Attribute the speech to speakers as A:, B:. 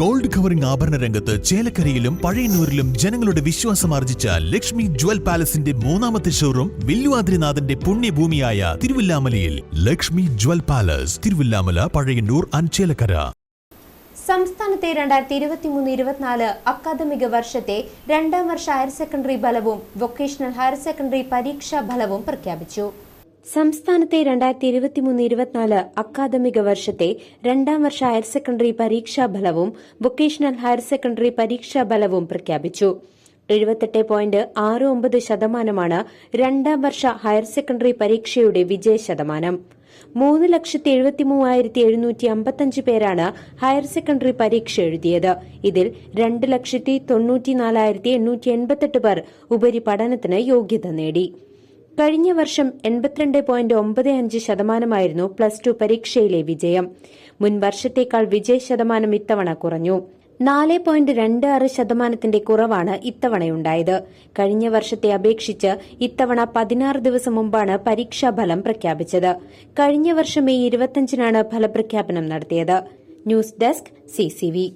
A: Gold covering ആഭരണ രംഗത്ത് ചേലക്കരയിലും പഴയന്നൂരിലും ജനങ്ങളുടെ വിശ്വാസം ആർജിച്ച ലക്ഷ്മി ജ്വൽ പാലസിന്റെ മൂന്നാമത്തെ ഷോറൂം വില്ലുവാദ്രിനാഥന്റെ പുണ്യഭൂമിയായ തിരുവില്ലാമലയിൽ. ലക്ഷ്മി ജ്വൽ പാലസ് തിരുവില്ലാമല പഴയന്നൂർ അഞ്ചേലക്കര
B: സംസ്ഥാനത്തെ രണ്ടായിരത്തി ഇരുപത്തിമൂന്ന് ഇരുപത്തിനാല് അക്കാദമിക വർഷത്തെ രണ്ടാം വർഷ ഹയർ സെക്കൻഡറി ഫലവും വൊക്കേഷണൽ ഹയർ സെക്കൻഡറി പരീക്ഷാ ഫലവും പ്രഖ്യാപിച്ചു. സംസ്ഥാനത്തെ രണ്ടായിരത്തി ഇരുപത്തിമൂന്ന് ഇരുപത്തിനാല് അക്കാദമിക വർഷത്തെ രണ്ടാം വർഷ ഹയർ സെക്കൻഡറി പരീക്ഷാ ഫലവും വൊക്കേഷണൽ ഹയർ സെക്കൻഡറി പരീക്ഷാ ഫലവും പ്രഖ്യാപിച്ചു. എഴുപത്തെട്ട് പോയിന്റ് ആറ് ഒമ്പത് ശതമാനമാണ് രണ്ടാം വർഷ ഹയർ സെക്കൻഡറി പരീക്ഷയുടെ വിജയ ശതമാനം. മൂന്ന് ലക്ഷത്തി എഴുപത്തി മൂവായിരത്തി എഴുന്നൂറ്റി അമ്പത്തഞ്ച് പേരാണ് ഹയർ സെക്കൻഡറി പരീക്ഷ എഴുതിയത്. ഇതിൽ രണ്ട് ലക്ഷത്തി തൊണ്ണൂറ്റിനാലായിരത്തി എണ്ണൂറ്റി എൺപത്തെട്ട് പേർ ഉപരിപഠനത്തിന് യോഗ്യത നേടി. കഴിഞ്ഞ വർഷം എൺപത്തിരണ്ട് പോയിന്റ് ഒമ്പത് അഞ്ച് ശതമാനമായിരുന്നു പ്ലസ് ടു പരീക്ഷയിലെ വിജയം. മുൻ വർഷത്തേക്കാൾ വിജയ ശതമാനം ഇത്തവണ കുറഞ്ഞു. നാല് പോയിന്റ് രണ്ട് ആറ് ശതമാനത്തിന്റെ കുറവാണ് ഇത്തവണയുണ്ടായത്. കഴിഞ്ഞ വർഷത്തെ അപേക്ഷിച്ച് ഇത്തവണ പതിനാറ് ദിവസം മുമ്പാണ് പരീക്ഷാ ഫലം പ്രഖ്യാപിച്ചത്. കഴിഞ്ഞ വർഷം മെയ് ഇരുപത്തിയഞ്ചിനാണ് ഫലപ്രഖ്യാപനം നടത്തിയത്. News desk CCV